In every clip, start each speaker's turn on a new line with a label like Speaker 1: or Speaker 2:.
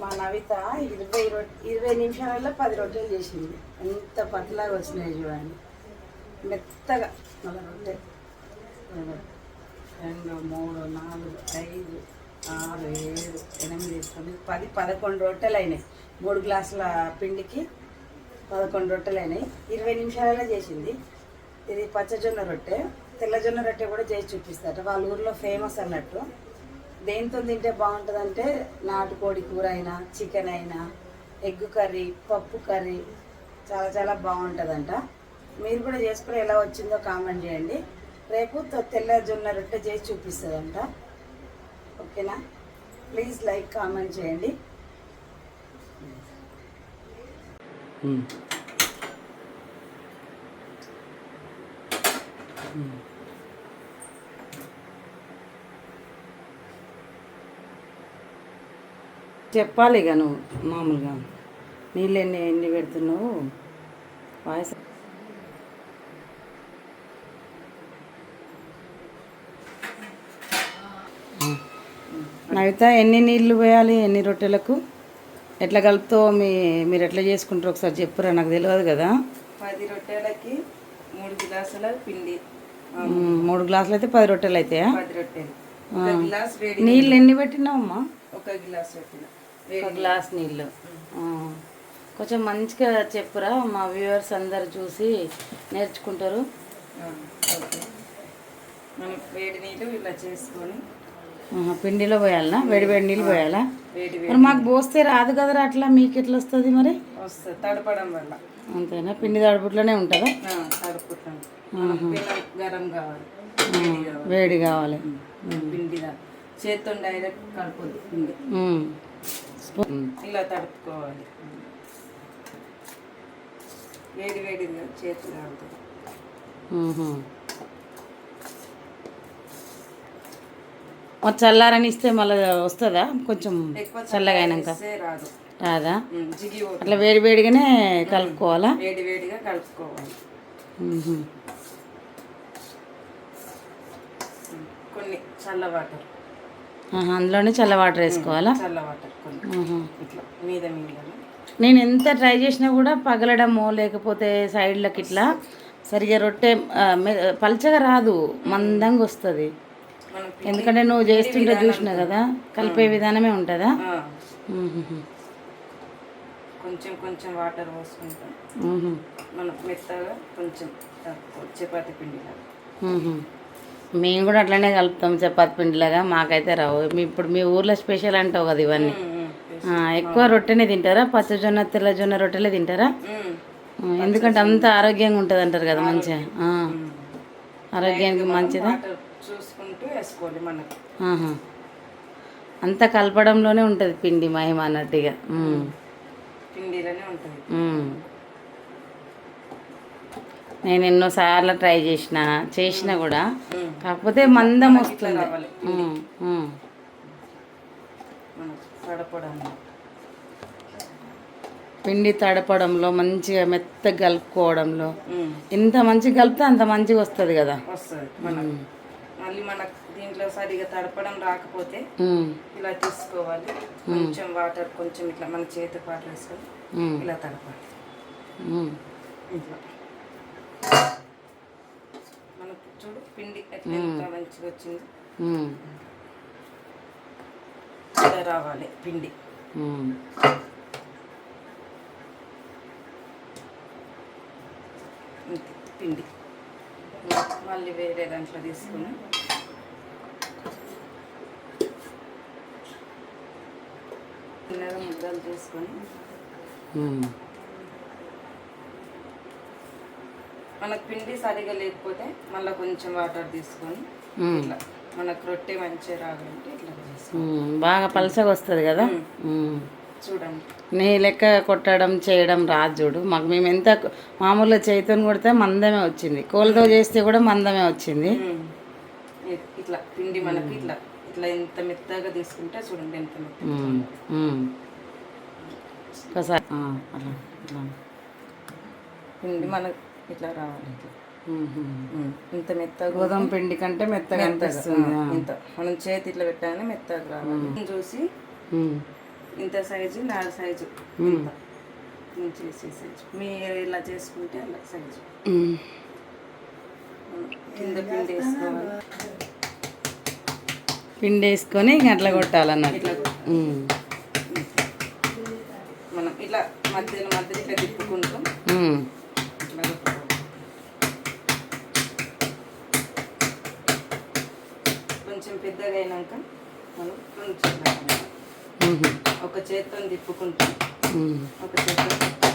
Speaker 1: మా నవిత ఇరవై రొ ఇరవై నిమిషాలలో పది రొట్టెలు చేసింది. ఎంత పతలాగా వచ్చినాయి చూడండి. మెత్తగా. మళ్ళీ రొట్టె. రెండు మూడు నాలుగు ఐదు ఆరు ఏడు ఎనిమిది తొమ్మిది పది పదకొండు రొట్టెలు అయినాయి. మూడు గ్లాసుల పిండికి పదకొండు రొట్టెలు అయినాయి. ఇరవై నిమిషాలలో చేసింది. ఇది పచ్చజొన్న రొట్టె. తెల్లజొన్న రొట్టె కూడా చేసి చూపిస్తారట. వాళ్ళ ఊర్లో ఫేమస్ అన్నట్టు. దేంతో తింటే బాగుంటుందంటే నాటుకోడి కూర అయినా చికెన్ అయినా ఎగ్ కర్రీ పప్పు కర్రీ చాలా చాలా బాగుంటుందంట. మీరు కూడా చేసుకుని ఎలా వచ్చిందో కామెంట్ చేయండి. రేపు తెల్ల జొన్న రొట్టె చేసి చూపిస్తుందంట. ఓకేనా? ప్లీజ్ లైక్ కామెంట్ చేయండి. చెప్పాలి ఇక నువ్వు మామూలుగా. నీళ్ళు ఎన్ని ఎన్ని పెడుతున్నావు? వాయిస్ నవిత ఎన్ని నీళ్ళు పోయాలి ఎన్ని రొట్టెలకు? ఎట్లా కలుపుతావు మీ మీరు ఎట్లా చేసుకుంటారు ఒకసారి చెప్పురా నాకు తెలియదు కదా.
Speaker 2: పది రొట్టెలకి మూడు గ్లాసుల పిండి.
Speaker 1: మూడు గ్లాసులు అయితే పది రొట్టెలు. అవుతాయా
Speaker 2: పది రొట్టెలు
Speaker 1: నీళ్ళు ఎన్ని పెట్టినావమ్మా?
Speaker 2: ఒక గ్లాస్ పెట్టిన.
Speaker 1: ఒక గ్లాస్ నీళ్ళు. కొంచెం మంచిగా చెప్పురా మా వ్యూవర్స్ అందరు చూసి నేర్చుకుంటారు.
Speaker 2: మనం వేడి నీళ్ళు ఇలా చేసుకొని
Speaker 1: పిండిలో పోయాలనా? వేడి వేడి నీళ్ళు పోయాలా? మరి మాకు పోస్తే రాదు కదరా అట్లా? మీకు ఎట్లా వస్తుంది మరి?
Speaker 2: వస్తుంది తడపడం వల్ల.
Speaker 1: అంతేనా? పిండి తడుపుట్లోనే ఉంటుందా?
Speaker 2: గరం కావాలి వేడి కావాలి. పిండి చేత్తో డైరెక్ట్ కలపొద్దు పిండి.
Speaker 1: స్పూన్.
Speaker 2: ఇలా తడుపుకోవాలి. వేడి వేడిగా చేతి కాలుతుంది
Speaker 1: మ్మ్హ. మరి చల్లారని ఇస్తే మళ్ళీ వస్తుందా? కొంచెం చల్లగా అయినాక.
Speaker 2: రాదు.
Speaker 1: అట్లా వేడి వేడిగానే కలుపుకోవాలా?
Speaker 2: వేడి వేడిగా కలుపుకోవాలి. కొన్ని చల్ల వాటర్.
Speaker 1: అందులోనే చల్ల వాటర్ వేసుకోవాలా?
Speaker 2: చల్ల వాటర్. ఇట్లా మీద మీద
Speaker 1: నేను ఎంత ట్రై చేసినా కూడా పగలడమో లేకపోతే సైడ్లకి ఇట్లా సరిగా రొట్టె పల్చగా రాదు మందంగా వస్తుంది. ఎందుకంటే నువ్వు చేస్తుంటే చూసినా కదా కలిపే విధానమే ఉంటుందా.
Speaker 2: కొంచెం కొంచెం వాటర్ పోసుకుంటాం. మనం మెత్తగా కొంచెం చపాతి
Speaker 1: మ్మ్హ. మేము కూడా అట్లనే కలుపుతాం చపాతి పిండిలాగా మాకైతే రావు. ఇప్పుడు మీ ఊర్లో స్పెషల్ అంటావు కదా ఇవన్నీ. ఎక్కువ రొట్టెనే తింటారా? పచ్చజొన్న తెల్లజొన్న రొట్టెలే తింటారా? ఎందుకంటే అంత ఆరోగ్యంగా ఉంటుంది అంటారు కదా మంచిగా. ఆరోగ్యానికి మంచిదా. అంతా కలపడంలోనే ఉంటుంది పిండి మహిమ అన్నట్టుగా.
Speaker 2: పిండిలోనే ఉంటుంది.
Speaker 1: నేను ఎన్నోసార్లు ట్రై చేసిన చేసిన కూడా. కాకపోతే మందం వస్తుంది. పిండి తడపడంలో మంచిగా మెత్తగా కలుపుకోవడంలో. ఎంత మంచిగా కలిపితే అంత మంచిగా వస్తుంది కదా.
Speaker 2: మళ్ళీ మనకు దీంట్లో సరిగా తడపడం రాకపోతే ఇలా తీసుకోవాలి. కొంచెం వాటర్ కొంచెం ఇట్లా మన చేతి వాటర్ వేసుకొని ఇలా తడపాలి. ఇట్లా. మనకు చూడు పిండి ఎంత మంచిగా వచ్చింది. ఇలా రావాలి పిండి. పిండి. మళ్ళీ వేరే దాంట్లో తీసుకుని. ముద్దలు తీసుకొని మనకు పిండి సరిగా లేకపోతే మళ్ళీ కొంచెం వాటర్ తీసుకొని. ఇట్లా మనకు రొట్టె మంచిగా రావాలంటే ఇట్లా
Speaker 1: బాగా పలసగా వస్తుంది కదా.
Speaker 2: చూడండి.
Speaker 1: నీ లెక్క కొట్టడం చేయడం రాదు చూడు. మాకు మేము ఎంత మామూలుగా చేతితో కొడితే మందమే వచ్చింది. కోళ్ళతో చేస్తే కూడా మందమే వచ్చింది.
Speaker 2: ఇట్లా పిండి మనకి ఇట్లా ఇట్లా ఎంత మెత్తగా తీసుకుంటే చూడండి ఎంత మెత్తగా
Speaker 1: ఉమ్. ఒకసారి
Speaker 2: పిండి మనకు ఇట్లా రావాలి. ఇట్లా. ఇంత మెత్తగా
Speaker 1: గోధుమ పిండి కంటే మెత్తగా అనిపిస్తుంది
Speaker 2: ఇంత. మనం చేతి ఇట్లా పెట్టగానే మెత్తగా రావాలి. చూసి ఇంత సైజు నా సైజు. ఇంత. నేను చేసే సైజు. మీరు ఇలా చేసుకుంటే అలా సైజు. కింద పిండి వేసుకోవాలి.
Speaker 1: పిండి వేసుకొని ఇంక అట్లా కొట్టాలన్నట్టు.
Speaker 2: ఇట్లా. మనం ఇట్లా మధ్యలో మధ్యలో ఇట్లా తిప్పుకుంటాం. కొంచెం పెద్దగా అయినాక మనం. ఒక చేత్తో తిప్పుకుంటాం. ఒక చేత్తో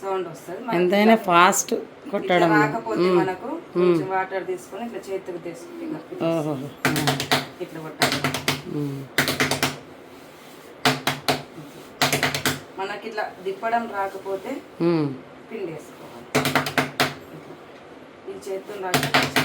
Speaker 2: సౌండ్ వస్తుంది
Speaker 1: ఎంతైనా ఫాస్ట్ కొట్టడం
Speaker 2: రాకపోతే మనకు కొంచెం వాటర్ తీసుకొని ఇట్లా చేతికి తీసుకుంటే ఇట్లా కొట్టాలి. మనకి ఇట్లా దిప్పడం రాకపోతే. పిండి వేసుకోవాలి. ఈ చేతులు రాకపోతే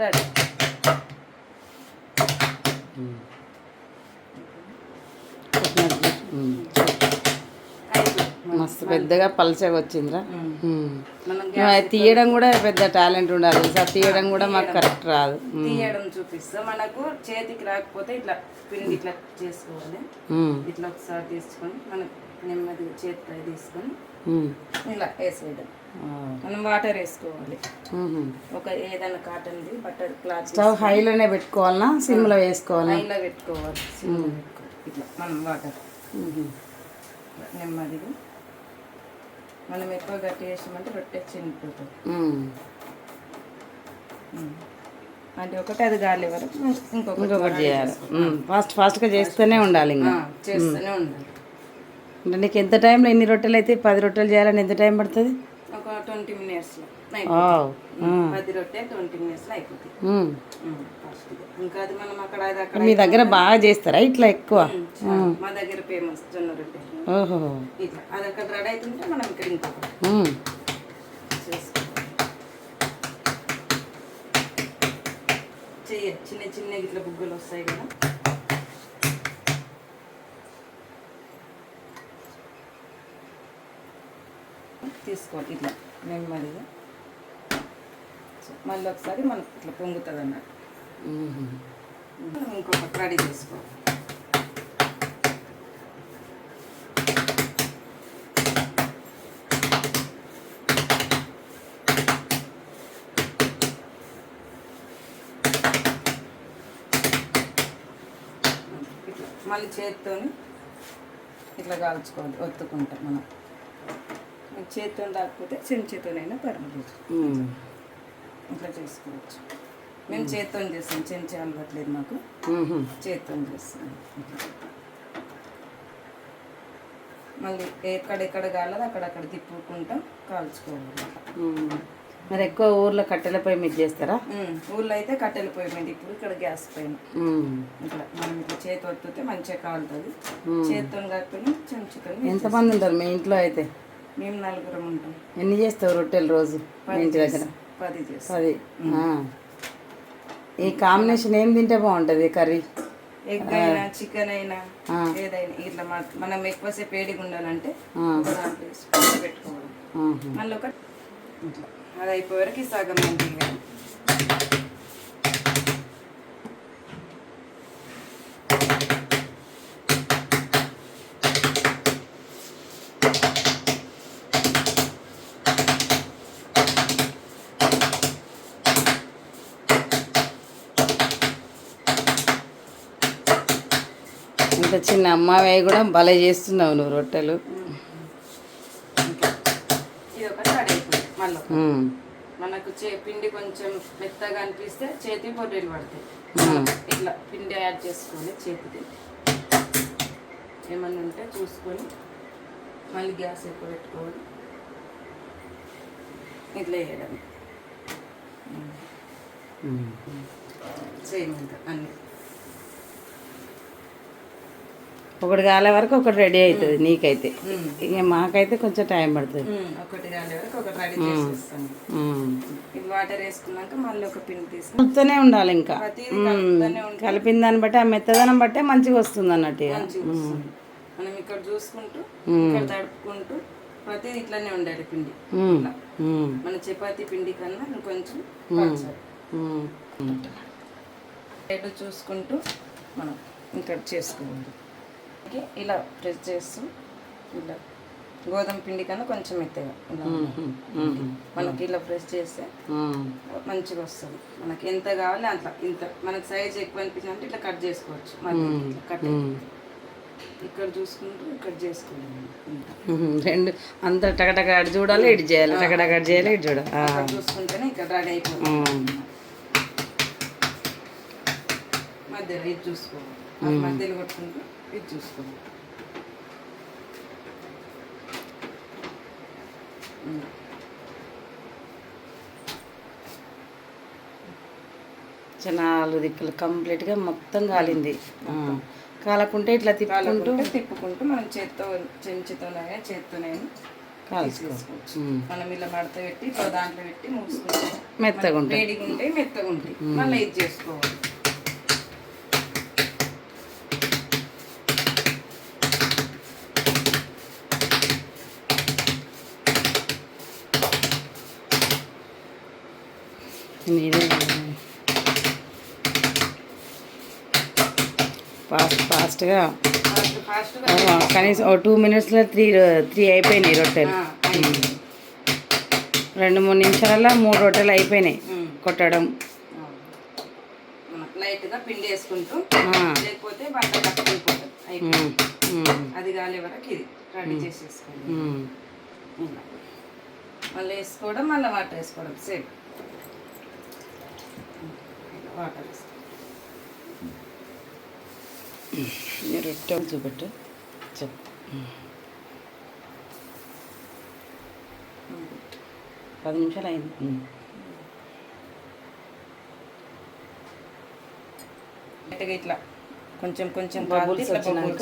Speaker 2: రెడీ. అయిపోయింది.
Speaker 1: మస్తు పెద్దగా పలచగా వచ్చిందిరా నువ్వు అది తీయడం కూడా పెద్ద టాలెంట్ ఉండాలి సార్ తీయడం కూడా మాకు కరెక్ట్ రాదు.
Speaker 2: తీయడం చూపిస్తా మనకు చేతికి రాకపోతే ఇట్లా పిండి ఇట్లా చేసుకోవాలి. ఇట్లా ఒకసారి తీసుకొని మనం నెమ్మదిగా చేతిపై తీసుకొని. ఇలా వేసేయడం. మనం వాటర్ వేసుకోవాలి. ఒక ఏదైనా కాటన్ది బట్టర్ క్లాత్
Speaker 1: స్టవ్ హైలోనే పెట్టుకోవాలనా? సిమ్లో వేసుకోవాలా
Speaker 2: లైన్లో పెట్టుకోవాలి. సిమ్లో పెట్టుకోవాలి. ఇట్లా మనం వాటర్. నెమ్మదిగా. మనం ఎక్కువ గట్టి వేసామంటే రొట్టె చినిపోతుంది. అంటే ఒకటి అది గాలి వరకు ఇంకొకటి
Speaker 1: ఇంకొకటి చేయాలి. ఫాస్ట్ ఫాస్ట్గా చేస్తూనే ఉండాలి ఇంకా.
Speaker 2: చేస్తూనే ఉండాలి.
Speaker 1: అంటే నీకు ఎంత టైంలో ఎన్ని రొట్టెలు అయితే పది రొట్టెలు చేయాలని ఎంత టైం పడుతుంది?
Speaker 2: ఒక ట్వంటీ మినిట్స్లో. పది రొట్టె ట్వంటీ మినిట్స్లో అయిపోతుంది ఇంకా అది మనం అక్కడ అది అక్కడ
Speaker 1: మీ దగ్గర బాగా చేస్తారా ఇట్లా ఎక్కువ.
Speaker 2: మా దగ్గర ఫేమస్ జొన్న రొట్టె.
Speaker 1: ఓహో.
Speaker 2: ఇట్లా అది అక్కడ రెడీ అవుతుంటే మనం ఇక్కడ ఇంకొకటి చిన్న చిన్న ఇట్లా బుగ్గలు వస్తాయి కదా. తీసుకోవాలి. ఇట్లా నెమ్మదిగా. మళ్ళీ ఒకసారి మనకు ఇట్లా పొంగుతుంది అన్నట్టు ఇంకొకటి రెడీ చేసుకోవాలి. ఇట్లా మళ్ళీ చేతితోని ఇట్లా కాల్చుకోవాలి. ఒత్తుకుంటాం మనం. చేతితో రాకపోతే చెంచాతోనైనా పర్వాలేదు. ఇట్లా చేసుకోవచ్చు మేము చేతితో చేస్తాం చెంచా అలవట్లేదు మాకు. చేతితో చేస్తాం. మళ్ళీ ఎక్కడెక్కడ కాలేదు అక్కడక్కడ తిప్పుకుంటా కాల్చుకోవాలి.
Speaker 1: మరి ఎక్కువ ఊర్లో కట్టెలపై మీరు చేస్తారా
Speaker 2: ఉమ్, ఊళ్ళో అయితే కట్టెల పొయ్యి మీద ఇప్పుడు ఇక్కడ గ్యాస్ పైన. ఇట్లా మనం ఇట్లా చేతి ఒత్తితే మంచిగా కాలుతుంది చేతితో కాకపోయినా చెంచుతో
Speaker 1: ఎంతమంది ఉంటారు మీ ఇంట్లో అయితే
Speaker 2: మేము నలుగురం ఉంటాం.
Speaker 1: ఎన్ని చేస్తావు రొట్టెలు రోజు? మీ ఇంటి దగ్గర?
Speaker 2: పది
Speaker 1: పది. ఈ కాంబినేషన్ ఏం తింటే బాగుంటుంది కర్రీ?
Speaker 2: ఎగ్ అయినా చికెన్ అయినా. ఏదైనా ఇట్లా మన- మనం ఎక్కువసేపు వేడిగా ఉండాలంటే
Speaker 1: ఆహా.
Speaker 2: మళ్ళీ ఒక అది అయిపోయే వరకు సగం మంది
Speaker 1: ఇంత చిన్న అమ్మాయి కూడా భలే చేస్తున్నావు నువ్వు రొట్టెలు.
Speaker 2: మనకు చే పిండి కొంచెం మెత్తగా అనిపిస్తే చేతి పొట్టేలు పడతాయి. ఇట్లా పిండి యాడ్ చేసుకోవాలి చేతికి ఏమన్నా ఉంటే చూసుకొని మళ్ళీ గ్యాస్ ఎక్కువ పెట్టుకోవాలి ఇట్లా వేయడం. సేమ్ ఇంకా అన్నీ.
Speaker 1: ఒకటి కాలే వరకు ఒకటి రెడీ అవుతుంది నీకైతే. ఇక మాకైతే కొంచెం టైం పడుతుంది.
Speaker 2: ఒకటి కాలే వరకు ఒకటి రెడీ చేసేస్తాను. వాటర్ వేసుకున్నాక మళ్ళీ ఒక పిండి తీసుకుని
Speaker 1: కలుపుతూనే ఉండాలి ఇంకా. కలిపిన దాన్ని బట్టి ఆ మెత్తదనం బట్టే మంచిగా వస్తుంది అన్నట్టు
Speaker 2: మనం ఇక్కడ చూసుకుంటూ ఇక్కడ తడుపుకుంటూ ప్రతిదీ ఇట్లానే ఉండాలి పిండి. మన చపాతీ పిండి కన్నా ఇంకొంచెం చూసుకుంటూ మనం ఇక్కడ చేసుకోవాలి ఓకే, ఇలా ప్రెస్ చేస్తూ. ఇలా గోధుమ పిండి కన్నా కొంచెం మెత్తగా. మనకి ఇలా ప్రెస్ చేస్తే. మంచిగా వస్తుంది. మనకి ఎంత కావాలి అంత ఇంత. మనకి సైజ్ ఎక్కువ అనిపించింది అంటే ఇట్లా కట్ చేసుకోవచ్చు. ఇట్లా కట్ ఇక్కడ చూసుకుంటూ ఇక్కడ.
Speaker 1: ఉమ్. రెండు అంత టకటక చూడాలి ఇటు చేయాలి. టకటక చేయాలి ఇటు చూడాలి.
Speaker 2: చూసుకుంటేనే ఇక్కడ రెడీ అయిపోతుంది. మధ్యలో ఇది చూసుకోవాలి. మధ్యలో కొట్టుకుంటూ ఇది చూసుకోవాలి.
Speaker 1: నాలుగు దిక్కులు కంప్లీట్గా మొత్తం కాలింది. కాలకుంటే ఇట్లా తిప్పుకుంటూ
Speaker 2: తిప్పుకుంటూ మనం చేత్తో చెంచుతోనైనా చేత్తోనైనా
Speaker 1: కాల్చుకో.
Speaker 2: తీసుకోవచ్చు
Speaker 1: ఉమ్.
Speaker 2: మనం ఇలా మడత పెట్టి దాంట్లో పెట్టి మూసుకుంటే
Speaker 1: మెత్తగా ఉంటుంది
Speaker 2: వేడిగా ఉంటాయి మెత్తగా ఉంటాయి మళ్ళీ ఇది చేసుకోవాలి.
Speaker 1: మీరే ఫాస్ట్ ఫాస్ట్గా
Speaker 2: ఫాస్ట్ ఫాస్ట్గా
Speaker 1: కనీసం టూ మినిట్స్లో త్రీ త్రీ అయిపోయినాయి రొట్టెలు. రెండు మూడు నిమిషాలలో మూడు రొట్టెలు అయిపోయినాయి కొట్టడం.
Speaker 2: లైట్గా పిండి వేసుకుంటూ. లేకపోతే వంట. అది కాలే వరకు ఇది రెడీ చేసేసుకోండి. మళ్ళీ వేసుకోవడం మళ్ళీ వాటర్ వేసుకోవడం. సేమ్. వాటర్ వేసుకోవడం
Speaker 1: ఈ రొట్టె చూపెట్టు. చెప్పు పది నిమిషాలు అయింది.
Speaker 2: గట్టిగా ఇట్లా కొంచెం కొంచెం ఇట్లా? బబుల్స్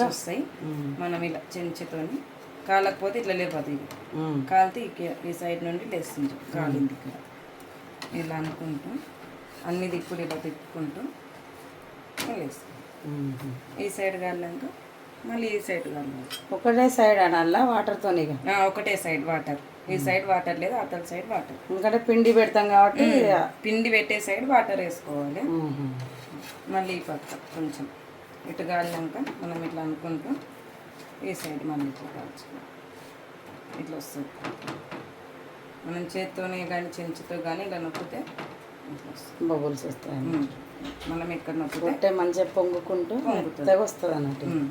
Speaker 2: వస్తాయి. మనం ఇలా చెంచుతోని కాలకపోతే ఇట్లా లేకపోతే ఇది
Speaker 1: ఉమ్.
Speaker 2: కాలితే ఈ సైడ్ నుండి లేస్తుంది. కాలింది ఇక్కడ. ఇలా అనుకుంటూ. అన్ని దిక్కులు ఇలా తిప్పుకుంటూ
Speaker 1: ఉమ్.
Speaker 2: ఈ సైడ్ కాలినాక మళ్ళీ ఈ సైడ్ కావాలి
Speaker 1: ఒకటే సైడ్ అనాలా వాటర్తో
Speaker 2: ఒకటే సైడ్ వాటర్. ఈ సైడ్ వాటర్ లేదు అతల సైడ్ వాటర్.
Speaker 1: ఎందుకంటే పిండి పెడతాం కాబట్టి
Speaker 2: పిండి పెట్టే సైడ్ వాటర్ వేసుకోవాలి. మళ్ళీ ఈ పక్క కొంచెం ఇటు కాలినాక మనం ఇట్లా అనుకుంటూ ఈ సైడ్ మళ్ళీ ఇట్లా కాల్చుకోవాలి ఇట్లా వస్తుంది. మనం చేత్తోనే కానీ చెంచుతో కానీ ఇలా నొక్కితే
Speaker 1: బబుల్స్ వస్తాయి.
Speaker 2: మనం ఎక్కడ నొక్కితే
Speaker 1: మంచిగా పొంగుకుంటూ వస్తుంది అన్నట్టు.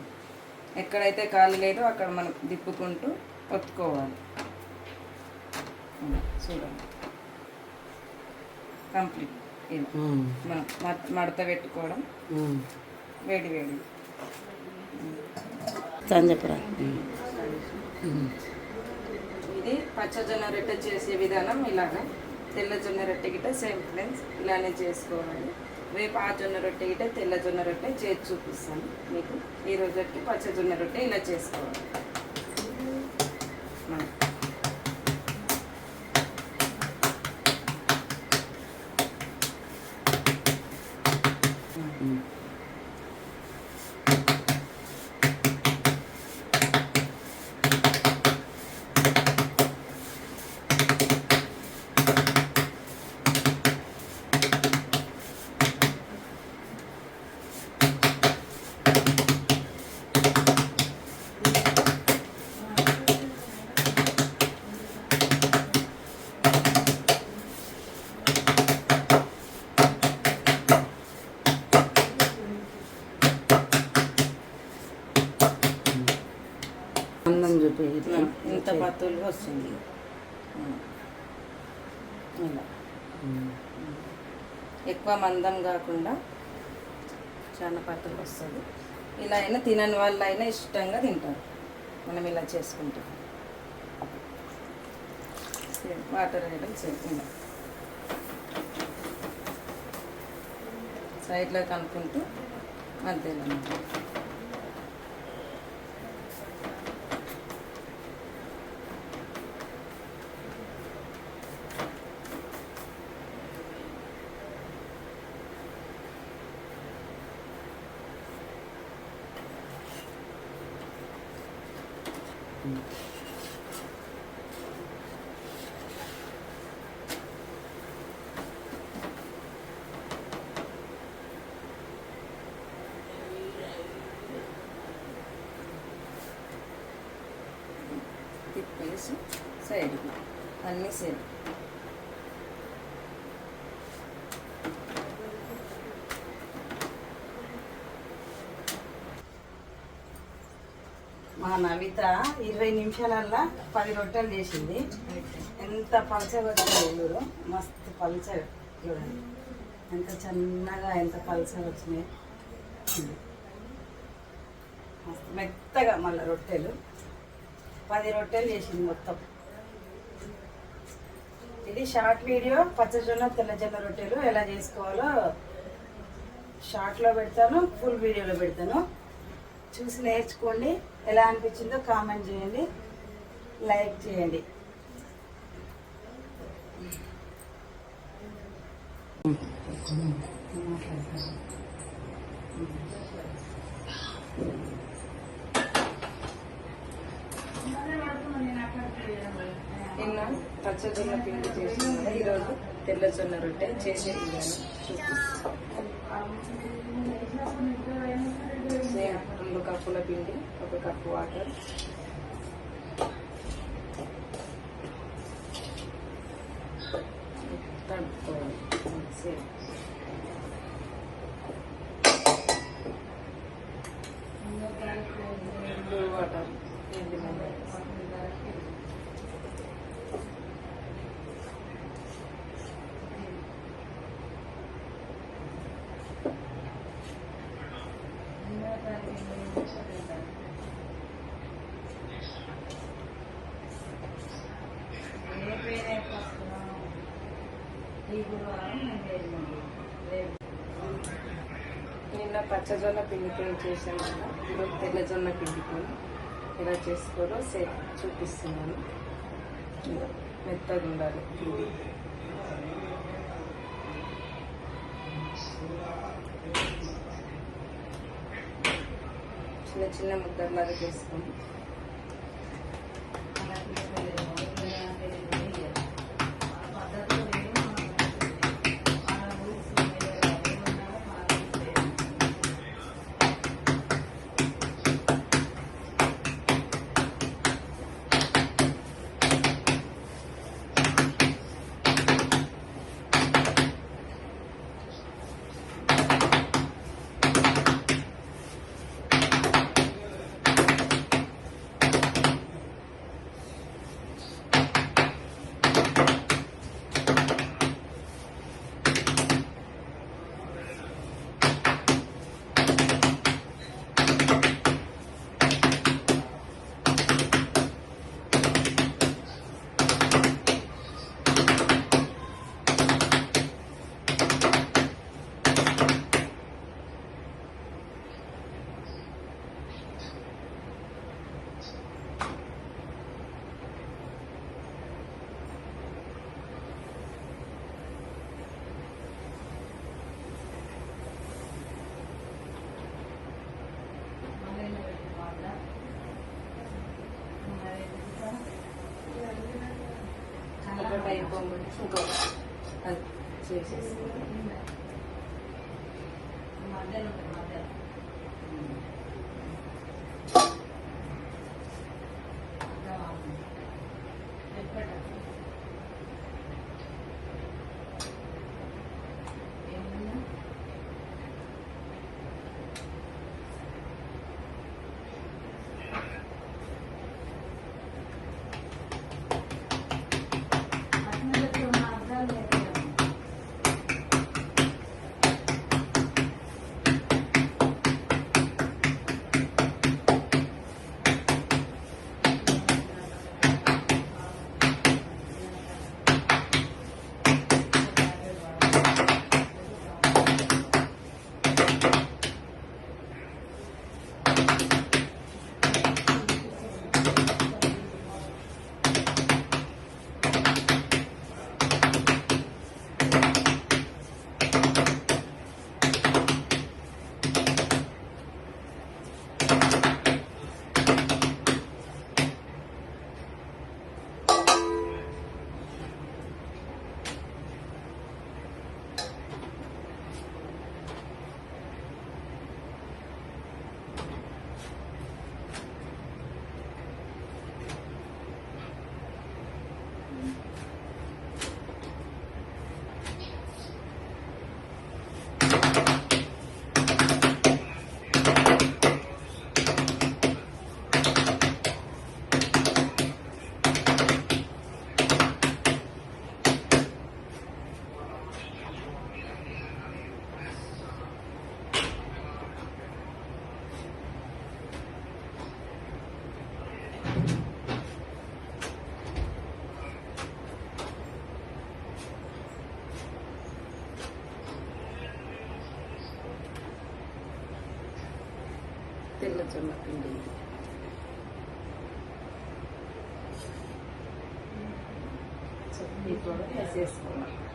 Speaker 2: ఎక్కడైతే ఖాళీ లేదో అక్కడ మనం దిప్పుకుంటూ ఒత్తుకోవాలి. చూడండి. కంప్లీట్. మనం మడ- మడత పెట్టుకోవడం. వేడి వేడి.
Speaker 1: చెప్పరా.
Speaker 2: ఇది పచ్చజొన్న రొట్టె చేసే విధానం ఇలాగా. తెల్ల జొన్న రొట్టె గిట్ట సేమ్ ఫ్రెండ్స్ ఇలానే చేసుకోవాలి. రేపు ఆ జొన్న రొట్టె గిట్ట తెల్ల జొన్న రొట్టె చేసి చూపిస్తాను మీకు. ఈ రోజుకి పచ్చజొన్న రొట్టె ఇలా చేసుకోవాలి మనం
Speaker 1: ఉమ్. అందం చూపి ఇట్లా.
Speaker 2: మత్తులు వస్తుంది. ఇలా. ఎక్కువ మందం కాకుండా చాలా పత్తులు వస్తుంది. ఇలా అయినా తినని వాళ్ళు అయినా ఇష్టంగా తింటారు. మనం ఇలా చేసుకుంటాం. వాటర్ వేయడం సేమ్ ఇలా. సైడ్లో కనుక్కుంటూ మధ్యలో తిప్పేసి సైడ్ అన్నీ సేమ్
Speaker 1: మా నవిత ఇరవై నిమిషాలల్లా పది రొట్టెలు చేసింది. ఎంత పలచగా వచ్చింది ఎల్లూరు మస్తు పలచగా చూడండి. ఎంత చిన్నగా ఎంత పలచగా వచ్చినాయి. మస్తు మెత్తగా మళ్ళీ రొట్టెలు. పది రొట్టెలు చేసింది మొత్తం. ఇది షార్ట్ వీడియో పచ్చజొన్న తెల్లజొన్న రొట్టెలు ఎలా చేసుకోవాలో షార్ట్లో పెడతాను ఫుల్ వీడియోలో పెడతాను. చూసి నేర్చుకోండి ఎలా అనిపించిందో కామెంట్ చేయండి లైక్ చేయండి
Speaker 2: నిన్న పచ్చజొన్న పిండి చేసిన ఈరోజు తెల్లజొన్న రొట్టె చేసే విధానం సేమ్ రెండు కప్పుల పిండి ఒక కప్పు వాటర్ కలుపుకోవాలి సేమ్ బ్లూ వాటర్ ఏంటి నిన్న పచ్చజొన్న పిండితో చేశాను. కదా ఈరోజు తెల్లజొన్న పిండితో ఎలా చేసుకోరో సే చూపిస్తున్నాను. మెత్తగా ఉండాలి. పిండి చిన్న చిన్న ముద్దలాగా చేసుకొని ఒకటి అయిపోయి ఇంకో అది చేసేసి తెల్ల జొన్న పిండి
Speaker 1: చట్నీ కూడా వేసేసుకోవాలి